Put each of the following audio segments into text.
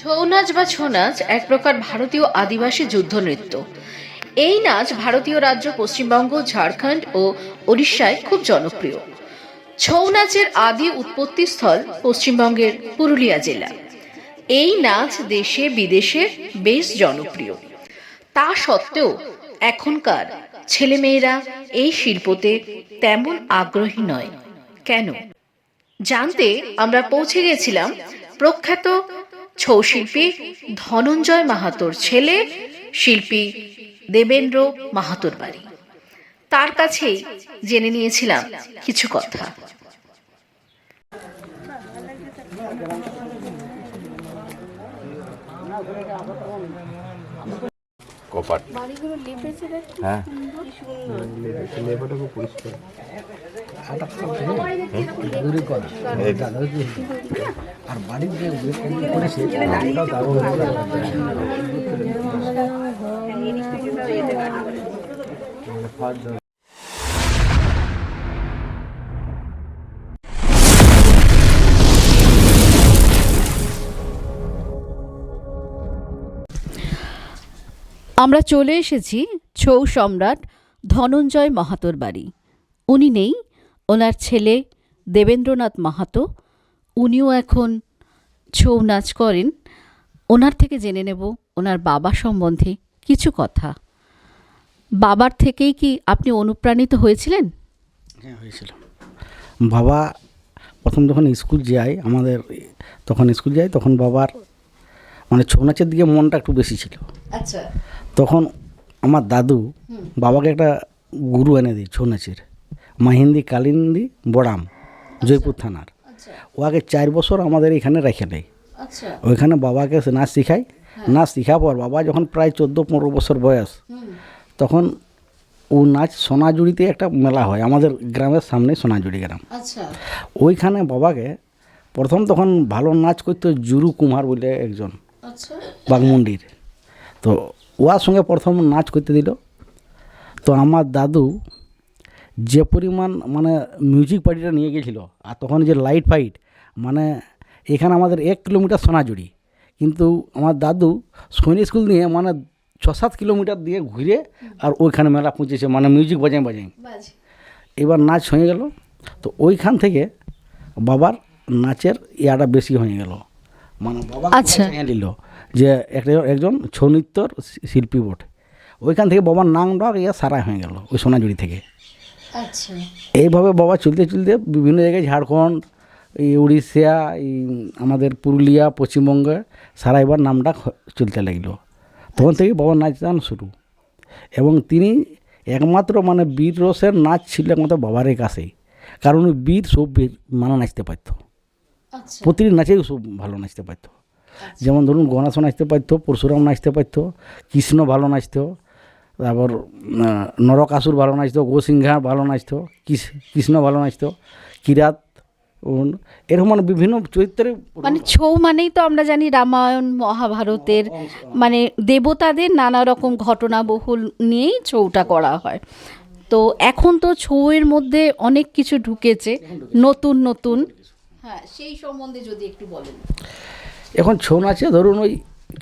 ছৌ নাচ বা ছৌ নাচ এক প্রকার ভারতীয় আদিবাসী যুদ্ধ নৃত্য। এই নাচ ভারতীয় রাজ্য পশ্চিমবঙ্গ, ঝাড়খণ্ড ও ওড়িশায় খুব জনপ্রিয়। ছৌ নাচের আদি উৎপত্তিস্থল পশ্চিমবঙ্গের পুরুলিয়া জেলা। এই নাচ দেশে বিদেশে বেশ জনপ্রিয়। তা সত্ত্বেও এখনকার ছেলেমেয়েরা এই শিল্পতে তেমন আগ্রহী নয়। কেন? জানতে আমরা পৌঁছে গেছিলাম প্রখ্যাত ছৌ শিল্পী ধনঞ্জয় মাহাতোর ছেলে, শিল্পী দেবেন্দ্র মাহাতোর বাড়ি। তার কাছেই জেনে নিয়েছিলাম কিছু কথা। কপাট বাড়িগুলো লেপেছে হ্যাঁ কি সুন্দর আর বাড়ির যে করেছে দারুণ আমরা চলে এসেছি ছৌ সম্রাট ধনঞ্জয় মাহাতোর বাড়ি। উনি নেই ওনার ছেলে দেবেন্দ্রনাথ মাহাতো। উনিও এখন ছৌ নাচ করেন। ওনার থেকে জেনে নেব ওনার বাবা সম্বন্ধে কিছু কথা। বাবার থেকেই কি আপনি অনুপ্রাণিত হয়েছিলেন? হ্যাঁ হয়েছিল। বাবা প্রথম যখন স্কুল যায় আমাদের তখন স্কুল যাই তখন বাবার মানে ছৌ নাচের দিকে মনটা একটু বেশি ছিল। আচ্ছা। তখন আমার দাদু বাবাকে একটা গুরু এনে দিই ছৌ নাচের মাহিন্দি কালিন্দি বড়াম জয়পুর থানার। আচ্ছা। ও আগে চার বছর আমাদের এখানে রেখে নেয় আচ্ছা। ওইখানে বাবাকে নাচ শিখাই নাচ শিখা পর বাবা যখন প্রায় চোদ্দ পনেরো বছর বয়স তখন ও নাচ সোনাঝুরিতে একটা মেলা হয়। আমাদের গ্রামের সামনে সোনাঝুরি গ্রাম। আচ্ছা। ওইখানে বাবাকে প্রথম তখন ভালো নাচ করতো জুরু কুমার বলে একজন। আচ্ছা। বাগমুন্ডির তো ওয়ার সঙ্গে প্রথম নাচ করতে দিল। তো আমার দাদু যে পরিমাণ মানে মিউজিক পার্টিটা নিয়ে গেছিল আর তখন যে লাইট ফাইট মানে এখানে আমাদের এক কিলোমিটার সোনাঝুরি। কিন্তু আমার দাদু সৈনিক স্কুল নিয়ে মানে ছ সাত কিলোমিটার দিয়ে ঘুরে আর ওইখানে মেলা পৌঁছেছে মানে মিউজিক বাজাই বাজাই এবার নাচ হয়ে গেল। তো ওইখান থেকে বাবার নাচের ইয়াটা বেশি হয়ে গেল। মানে বাবা আচ্ছা। নিল যে একটা একজন ছৌ নৃত্যর শিল্পী বটে। ওইখান থেকে বাবার নাম ডাক ইয়া সারা হয়ে গেল ওই সোনাঝুরি থেকে। আচ্ছা। এইভাবে বাবা চলতে চলতে বিভিন্ন জায়গায় ঝাড়খণ্ড এই উড়িষ্যা এই আমাদের পুরুলিয়া পশ্চিমবঙ্গে সারা এবার নামটা হ- চলতে লাগল। তখন থেকে বাবার নাচ গান শুরু। এবং তিনি একমাত্র মানে বীর রসের নাচ ছিল একমাত্র বাবারের কাছেই। কারণ বীর সব বীর মানে নাচতে পারতো। আচ্ছা। প্রতিটি নাচেই সব ভালো নাচতে পারতো। যেমন ধরুন গণেশ নাচতে পারতো পরশুরাম নাচতে পারতো কৃষ্ণ ভালো নাচতো তারপর নরকাসুর ভালো নাচতো গোসিংহা ভালো নাচতো কৃষ্ণ ভালো নাচতো কিরাত এরকম মানে বিভিন্ন চরিত্রে মানে ছৌ মানেই তো আমরা জানি রামায়ণ মহাভারতের মানে দেবতাদের নানা রকম ঘটনাবহুল নিয়েই ছৌটা করা হয়। তো এখন তো ছৌয়ের মধ্যে অনেক কিছু ঢুকেছে। নতুন নতুন। হ্যাঁ সেই সম্বন্ধে যদি একটু বলেন। এখন ছৌ নাচে ধরুন ওই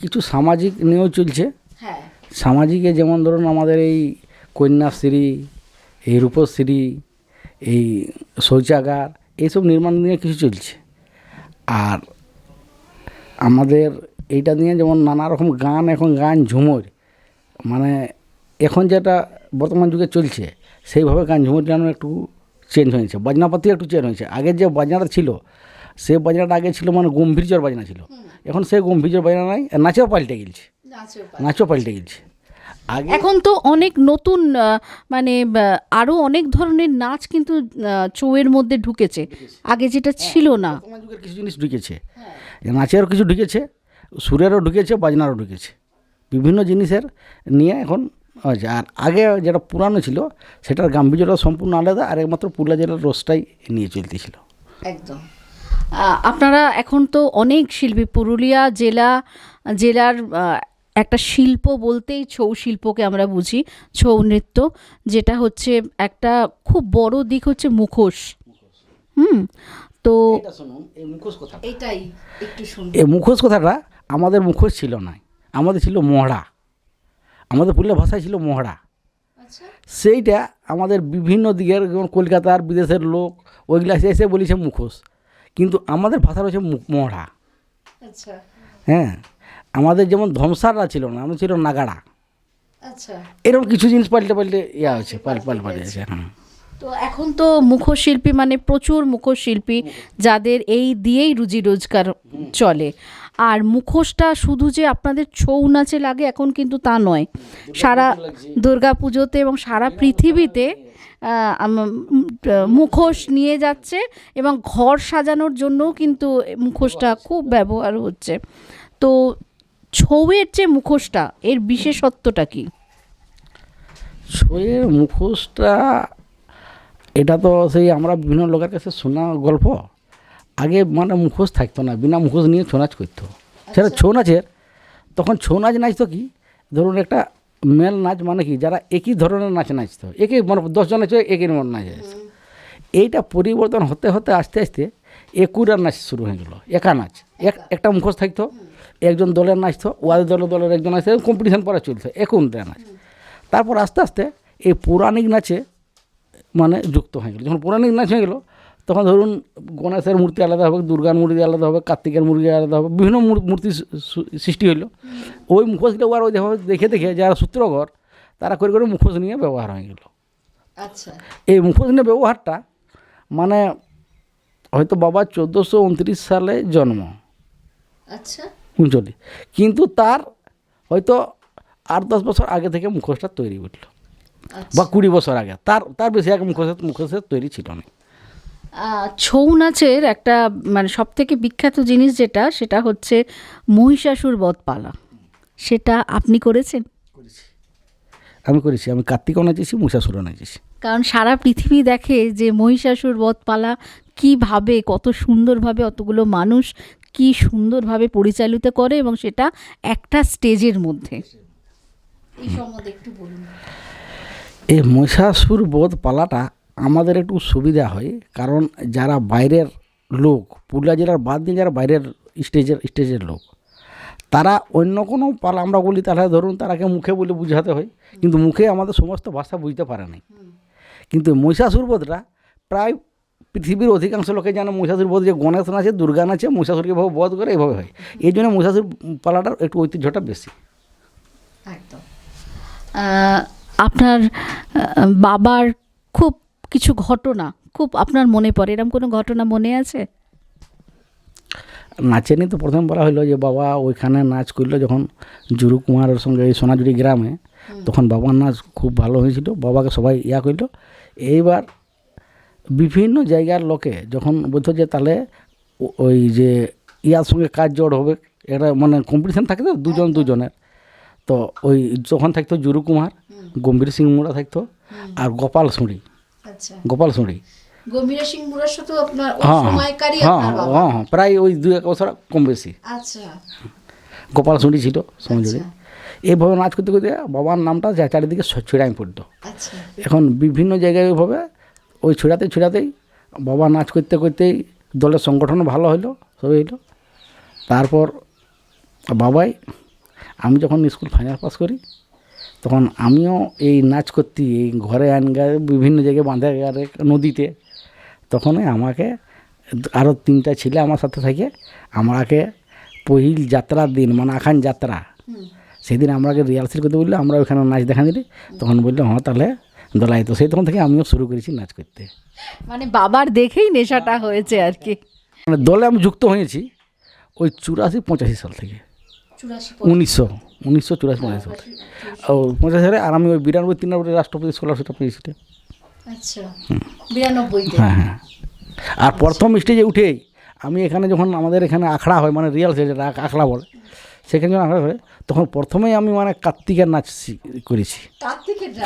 কিছু সামাজিক নিয়েও চলছে। হ্যাঁ। সামাজিকে যেমন ধরুন আমাদের এই কন্যাশ্রী এই রূপশ্রী এই শৌচাগার এইসব নির্মাণ নিয়ে কিছু চলছে। আর আমাদের এইটা নিয়ে যেমন নানা রকম গান এখন গান ঝুমুর। মানে এখন যেটা বর্তমান যুগে চলছে সেইভাবে গান ঝুমুর যেন একটু চেঞ্জ হয়েছে বাজনাপাতি একটু চেঞ্জ হয়েছে। আগের যে বাজনাটা ছিল সে বাজনাটা আগে ছিল মানে গম্ভীর্যর বাজনা ছিল। এখন সে গম্ভীর্যর বাজনা নাই নাচেও পাল্টে গেলছে। নাচও পাল্টে আগে এখন তো অনেক নতুন মানে আরও অনেক ধরনের নাচ কিন্তু ছৌয়ের মধ্যে ঢুকেছে। আগে যেটা ছিল না। কিছু জিনিস ঢুকেছে। নাচেরও কিছু ঢুকেছে সুরেরও ঢুকেছে বাজনারও ঢুকেছে। বিভিন্ন জিনিসের নিয়ে এখন হয়েছে। আর আগে যেটা পুরানো ছিল সেটার গাম্ভীর্যটা সম্পূর্ণ আলাদা আর একমাত্র পুরুলিয়া জেলার রসটাই নিয়ে চলতেছিল। একদম। আপনারা এখন তো অনেক শিল্পী। পুরুলিয়া জেলা জেলার একটা শিল্প বলতেই ছৌ শিল্পকে আমরা বুঝি ছৌ নৃত্য যেটা হচ্ছে একটা খুব বড় দিক হচ্ছে মুখোশ। হুম তো এই মুখোশ কথা এটাই একটু শুন এই মুখোশ কথাটা আমাদের মুখোশ ছিল না আমাদের ছিল মহড়া। আমাদের পুরুলিয়া ভাষায় ছিল মহড়া। আচ্ছা। সেইটা আমাদের বিভিন্ন দিকের যেমন কলকাতার বিদেশের লোক ওইগুলা এসে এসে বলেছে মুখোশ। কিন্তু আমাদের ভাষা রয়েছে মুখ- মহড়া। আচ্ছা। হ্যাঁ আমাদের যেমন ধমসাররা ছিল না আমাদের ছিল নাগাড়া। আচ্ছা। এরকম কিছু জিনিস পাল্টে পাল্টে ইয়া হচ্ছে পাল্টে পাল্টে পাল্টেছে হ্যাঁ। তো এখন তো মুখোশ শিল্পী মানে প্রচুর মুখোশ শিল্পী যাদের এই দিয়েই রুজি রোজগার চলে। আর মুখোশটা শুধু যে আপনাদের ছৌ নাচে লাগে এখন কিন্তু তা নয়। সারা দুর্গা পুজোতে এবং সারা পৃথিবীতে মুখোশ নিয়ে যাচ্ছে এবং ঘর সাজানোর জন্যও কিন্তু মুখোশটা খুব ব্যবহার হচ্ছে। তো ছৌয়ের যে মুখোশটা এর বিশেষত্বটা কি? ছৌয়ের মুখোশটা এটা তো সেই আমরা বিভিন্ন লোকের কাছে শোনা গল্প। আগে মানে মুখোশ থাকতো না বিনা মুখোশ নিয়ে ছৌ নাচ করতো। সেটা ছৌ নাচের তখন ছৌ নাচ নাচতো কি? ধরুন একটা মেল নাচ মানে কি? যারা একই ধরনের নাচ নাচতো, একই মানে দশজন আছে একই মন নাচ এইটা পরিবর্তন হতে হতে আস্তে আস্তে একুরা নাচ শুরু হয়ে গেলো, একা নাচ। এক, একটা মুখোশ থাকতো, একজন দলের নাচতো ওয়াদের দলের দলের একজন নাচতো কম্পিটিশন পরে চলতো একুনটা নাচ। তারপর আস্তে আস্তে এই পৌরাণিক নাচে মানে যুক্ত হয়ে গেল। যখন পৌরাণিক নাচ হয়ে গেল তখন ধরুন গণেশের মূর্তি আলাদা হবে দুর্গার মূর্তি আলাদা হবে কার্তিকের মূর্তি আলাদা হবে বিভিন্ন মূর্তি সৃষ্টি হইল। ওই মুখোশগুলো আর ওই দেখে দেখে যারা সূত্রঘর তারা করে করে মুখোশ নিয়ে ব্যবহার হয়ে গেল। আচ্ছা। এই মুখোশ নিয়ে ব্যবহারটা মানে হয়তো বাবা চোদ্দোশো উনত্রিশ সালে জন্ম। আচ্ছা। উনচল্লিশ কিন্তু তার হয়তো আট দশ বছর আগে থেকে মুখোশটা তৈরি উঠল বা কুড়ি বছর আগে। তার তার বেশি আগে মুখোশ মুখোশের তৈরি ছিল না। ছৌ নাচের একটা মানে সব থেকে বিখ্যাত জিনিস যেটা সেটা হচ্ছে মহিষাসুর বধ পালা সেটা আপনি করেছেন? আমি করেছি। আমি কার্তিকও নাচেছি মুসাসুরও নাচেছি। কারণ সারা পৃথিবী দেখে যে মহিষাসুর বধ পালা কীভাবে কত সুন্দরভাবে অতগুলো মানুষ কি সুন্দরভাবে পরিচালিত করে এবং সেটা একটা স্টেজের মধ্যে। এই সম্বন্ধে একটু বলুন। এই মহিষাসুর বোধ পালাটা আমাদের একটু সুবিধা হয়, কারণ যারা বাইরের লোক, পুরুলিয়া জেলার বাদ দিয়ে যারা বাইরের স্টেজের স্টেজের লোক, তারা অন্য কোনো পালা আমরা বলি, তাহলে ধরুন তারাকে মুখে বলে বুঝাতে হয়, কিন্তু মুখে আমাদের সমস্ত ভাষা বুঝতে পারে নাই। কিন্তু মহিষাসুর বোধটা প্রায় পৃথিবীর অধিকাংশ লোকে জানে মহিষাসুর বোধ যে গণেশ নাচে, দুর্গা নাচে, মহিষাসুরকে এভাবে বধ করে, এভাবে হয়। এই জন্য মহিষাসুর পালাটার একটু ঐতিহ্যটা বেশি। একদম। আপনার বাবার খুব কিছু ঘটনা খুব আপনার মনে পড়ে? এরকম কোনো ঘটনা মনে আছে? নাচেনি তো প্রথম বলা হলো যে বাবা ওইখানে নাচ করল যখন জুরু কুমারের সঙ্গে এই সোনাঝুরি গ্রামে তখন বাবার নাচ খুব ভালো হয়েছিল বাবাকে সবাই ইয়া করল এইবার বিভিন্ন জায়গার লোকে যখন বলতো যে তাহলে ওই যে ইয়ার সঙ্গে কাজ জোড় হবে এটা মানে কম্পিটিশান থাকে তো দুজন দুজনের। তো ওই যখন থাকতো জুরু কুমার গম্ভীর সিং মুড়া থাকতো আর গোপাল সুঁড়ি। গোপাল সুঁড়ি গম্ভীরা সিং মুরার সাথে আপনার ওই হ্যাঁ হ্যাঁ। আপনার বাবা? হ্যাঁ প্রায় ওই দু এক বছর কম বেশি। আচ্ছা। গোপাল সুঁড়ি ছিল সমাজে এইভাবে নাচ করতে করতে বাবার নামটা যা চারিদিকে ছড়াই পড়তো। আচ্ছা। এখন বিভিন্ন জায়গায় ওইভাবে ওই ছড়াতে ছড়াতেই বাবা নাচ করতে করতেই দলের সংগঠন ভালো হলো সবই হলো। তারপর বাবাই আমি যখন স্কুল ফাইনাল পাস করি তখন আমিও এই নাচ করতে এই ঘরে আনগারে বিভিন্ন জায়গায় বাঁধে গারে নদীতে তখনই আমাকে আরও তিনটা ছেলে আমার সাথে থাকে আমাকে পহিল যাত্রার দিন মানে আখান যাত্রা সেদিন আমাকে রিহার্সেল করতে বলল আমরা ওইখানে নাচ দেখা দিলি তখন বলল হ্যাঁ তাহলে দোলাই তো। সেই তখন থেকে আমিও শুরু করেছি নাচ করতে। মানে বাবার দেখেই নেশাটা হয়েছে আর কি। মানে দলে আমি যুক্ত হয়েছি ওই চুরাশি পঁচাশি সাল থেকে। উনিশশো। উনিশশো চুরাশি পঁচাশি সাল ও পঁচাশি সালে আর আমি ওই বিরানব্বই তিরানব্বই রাষ্ট্রপতি স্কলারশিপটা পেয়েছিলাম আচ্ছা হ্যাঁ হ্যাঁ। আর প্রথম স্টেজে উঠেই আমি এখানে যখন আমাদের এখানে আখড়া হয় মানে রিয়াল যেটা আখড়া বলে সেখানে যখন আখড়া হয় তখন প্রথমেই আমি মানে কার্তিকের নাচ করেছি।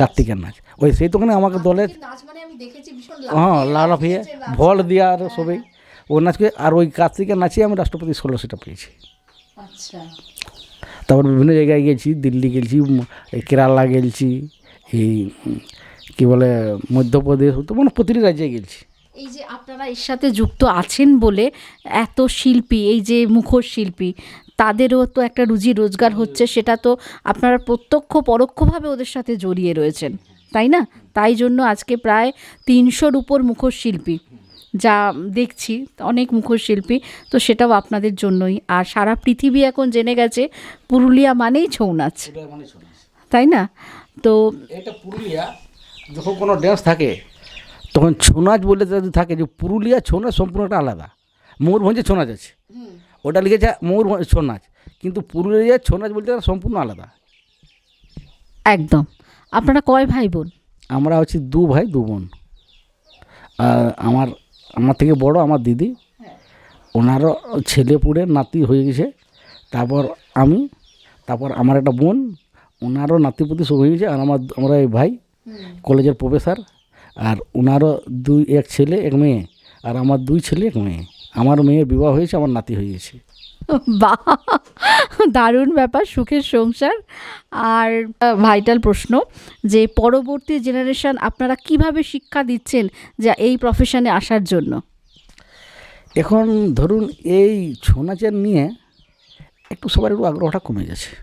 কার্তিকের নাচ? ওই সেই তখন আমাকে দলের নাচ মানে হ্যাঁ লাফিয়ে ভল দিয়া আর সবই ওই নাচকে আর ওই কার্তিকের নাচিয়ে আমি রাষ্ট্রপতি স্কলারশিপটা পেয়েছি। আচ্ছা। তারপর বিভিন্ন জায়গায় গেছি, দিল্লি গেছি কেরালা গেছি, এই কী বলে, মধ্যপ্রদেশ, তো মানে প্রতিটি রাজ্যে গেছি। এই যে আপনারা এর সাথে যুক্ত আছেন বলে এত শিল্পী, এই যে মুখোশ শিল্পী, তাদেরও তো একটা রুজি রোজগার হচ্ছে, সেটা তো আপনারা প্রত্যক্ষ পরোক্ষভাবে ওদের সাথে জড়িয়ে রয়েছেন, তাই না? তাই জন্য আজকে প্রায় তিনশোর উপর মুখোশ শিল্পী। যা দেখছি অনেক মুখোশ শিল্পী তো সেটাও আপনাদের জন্যই। আর সারা পৃথিবী এখন জেনে গেছে পুরুলিয়া মানেই ছৌ নাচ। তাই না? তো এটা পুরুলিয়া যখন কোনো ড্যান্স থাকে তখন ছৌ নাচ বলে যদি থাকে যে পুরুলিয়া ছৌ নাচ সম্পূর্ণ একটা আলাদা। ময়ূরভঞ্জে ছৌ নাচ আছে। ওটা লিখেছে ময়ূরভঞ্জ ছৌ নাচ। কিন্তু পুরুলিয়ার ছৌ নাচ বলতে সম্পূর্ণ আলাদা। একদম। আপনারা কয় ভাই বোন? আমরা হচ্ছি দু ভাই দু বোন। আমার আমার থেকে বড়, আমার দিদি। ওনারও ছেলে পুড়ে নাতি হয়ে গেছে। তারপর আমি, তারপর আমার একটা বোন, ওনারও নাতিপুতি সব হয়ে গেছে। আর আমার, আমরা এই ভাই, কলেজের প্রফেসর। আর ওনারও দুই, এক ছেলে, এক মেয়ে। আর আমার দুই ছেলে, এক মেয়ে। আমার মেয়ের বিবাহ হয়েছে, আমার নাতি হয়ে গেছে। বাহ, দারুণ ব্যাপার, সুখের সংসার। আর ভাইটাল প্রশ্ন যে পরবর্তী জেনারেশন আপনারা কীভাবে শিক্ষা দিচ্ছেন যা এই প্রফেশনে আসার জন্য? এখন ধরুন এই ছৌ নাচের নিয়ে একটু সবার একটু আগ্রহটা কমে গেছে।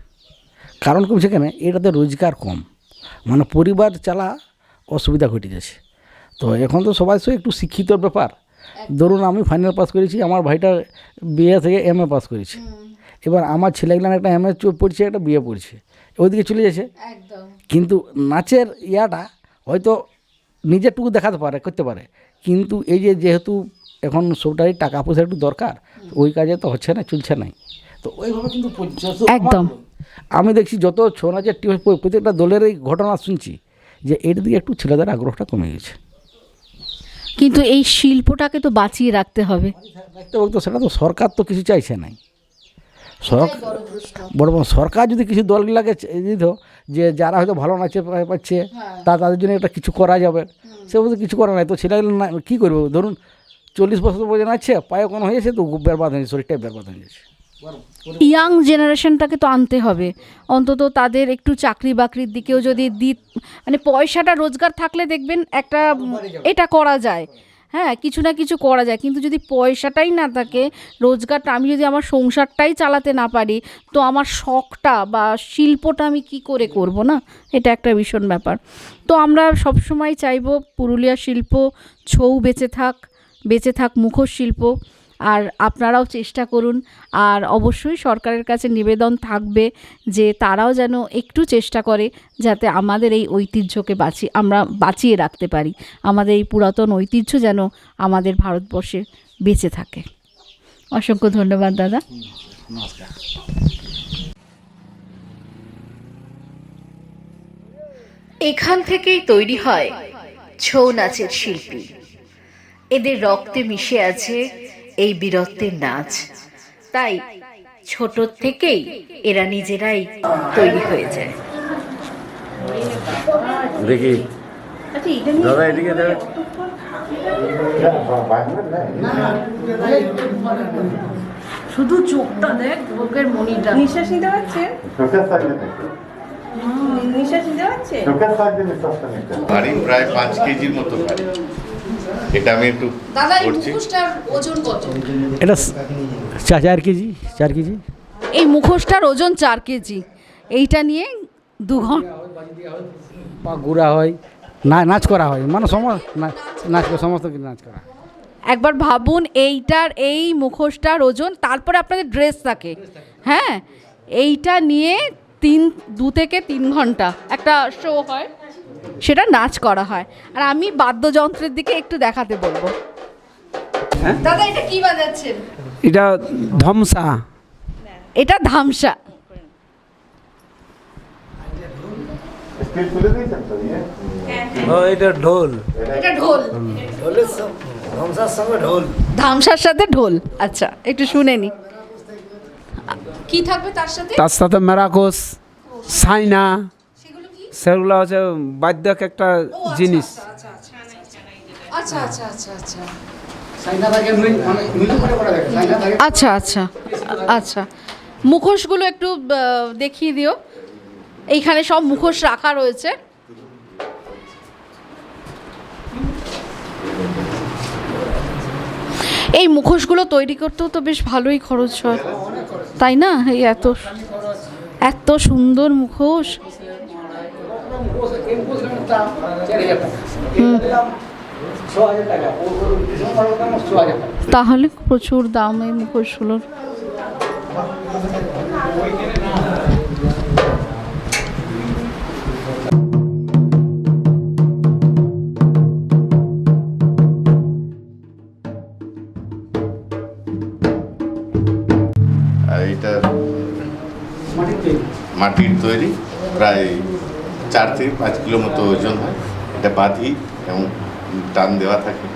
কারণ কমছে কেন এটাতে রোজগার কম। মানে পরিবার চালা অসুবিধা ঘটে গেছে। তো এখন তো সবাই সব একটু শিক্ষিত ব্যাপার। ধরুন আমি ফাইনাল পাস করেছি আমার ভাইটা বিএ থেকে এম এ পাস করেছে। এবার আমার ছেলেগুলান একটা এম এ পড়ছে একটা বিএ পড়ছে ওইদিকে চলে যাচ্ছে কিন্তু নাচের ইয়াটা হয়তো নিজেরটুকু দেখাতে পারে করতে পারে। কিন্তু এই যে যেহেতু এখন সবটাই টাকা পয়সা একটু দরকার ওই কাজে তো হচ্ছে না চলছে নাই তো ওইভাবে কিন্তু একদম। আমি দেখছি যত ছৌ নাচের টিম প্রত্যেকটা দলের এই ঘটনা শুনছি যে এর দিকে একটু ছেলেদের আগ্রহটা কমে গেছে। কিন্তু এই শিল্পটাকে তো বাঁচিয়ে রাখতে হবে। বলতো সেটা তো সরকার তো কিছু চাইছে নাই। সরকার বড় বড় সরকার যদি কিছু দলগুলাকে চে- দিত যে যারা হয়তো ভালো নাচে পাচ্ছে তা তাদের জন্য একটা কিছু করা যাবে। সে বলতে কিছু করা নাই তো ছেলেগুলো না কী করব? ধরুন চল্লিশ বছর পর্যন্ত নাচছে পায়ে কোনো হয়েছে তো বেরবাদ হয়েছে শরীরটাই বেরবাদ হয়ে যাচ্ছে ইয়াং জেনারেশনটাকে তো আনতে হবে। অন্তত তাদের একটু চাকরি বাকরির দিকেও যদি দি মানে পয়সাটা রোজগার থাকলে দেখবেন একটা এটা করা যায়। হ্যাঁ কিছু না কিছু করা যায়। কিন্তু যদি পয়সাটাই না থাকে, রোজগারটা আমি যদি আমার সংসারটাই চালাতে না পারি, তো আমার শখটা বা শিল্পটা আমি কি করে করব না? এটা একটা ভীষণ ব্যাপার। তো আমরা সবসময় চাইব পুরুলিয়া শিল্প, ছৌ বেঁচে থাক বেঁচে থাক মুখোশ শিল্প। আর আপনারাও চেষ্টা করুন। আর অবশ্যই সরকারের কাছে নিবেদন থাকবে যে তারাও যেন একটু চেষ্টা করে যাতে আমাদের এই ঐতিহ্যকে বাঁচি আমরা বাঁচিয়ে রাখতে পারি। আমাদের এই পুরাতন ঐতিহ্য যেন আমাদের ভারতবর্ষে বেঁচে থাকে। অসংখ্য ধন্যবাদ দাদা। নমস্কার। এখান থেকেই তৈরি হয় ছৌ নাচের শিল্পী। এদের রক্তে মিশে আছে এই বীরত্বের নাচ। তাই ছোট থেকেই এরা নিজেরাই তৈরি হয়ে যায়। দেখি। দাদা এদিকে শুধু চোখটা দেখ বুকের মনিটা নিঃশ্বাস নিতে পারছেন নিঃশ্বাস নিতে পারছেন ভারী প্রায় পাঁচ কেজির মতো ভারী। এটা আমি একটু দাদা এই করছি। মুখোশটার ওজন কত? এটা চা- চার কেজি চার কেজি। এই মুখোশটার ওজন চার কেজি। এইটা নিয়ে দু ঘণ্টা বা গুড়া হয় না নাচ করা হয়। মানে সমস্ত নাচ সমস্ত কিছু নাচ করা। হয়। একবার ভাবুন এইটার এই মুখোশটার ওজন তারপরে আপনাদের ড্রেস থাকে। হ্যাঁ এইটা নিয়ে তিন দু থেকে তিন ঘণ্টা একটা শো হয় সেটা নাচ করা হয়। আর আমি বাদ্যযন্ত্রের দিকে একটু দেখাতে বলব। দাদা এটা কি বাজাচ্ছেন এটা ধ্বংসা এটা ধামসা। এটা ঢোল। এটা ঢোল। ধামসার সাথে ঢোল। আচ্ছা একটু শুনে নি। কি থাকবে তার সাথে? তার সাথে মেরাকোস সাইনা সেগুলো হচ্ছে বাদ্যক একটা আচ্ছা, আচ্ছা, জিনিস। আচ্ছা আচ্ছা আচ্ছা আচ্ছা আচ্ছা আচ্ছা। আচ্ছা, আচ্ছা মুখোশগুলো একটু দেখিয়ে দিও। এইখানে সব মুখোশ রাখা রয়েছে। এই মুখোশগুলো তৈরি করতেও তো বেশ ভালোই খরচ হয়। তাই না? এই এত এত সুন্দর মুখোশ। তাহলে প্রচুর দাম এই মুখোশগুলোর। প্রায় চার থেকে পাঁচ কিলো মতো ওজন হয়। এটা বাঁধি এবং টান দেওয়া থাকে।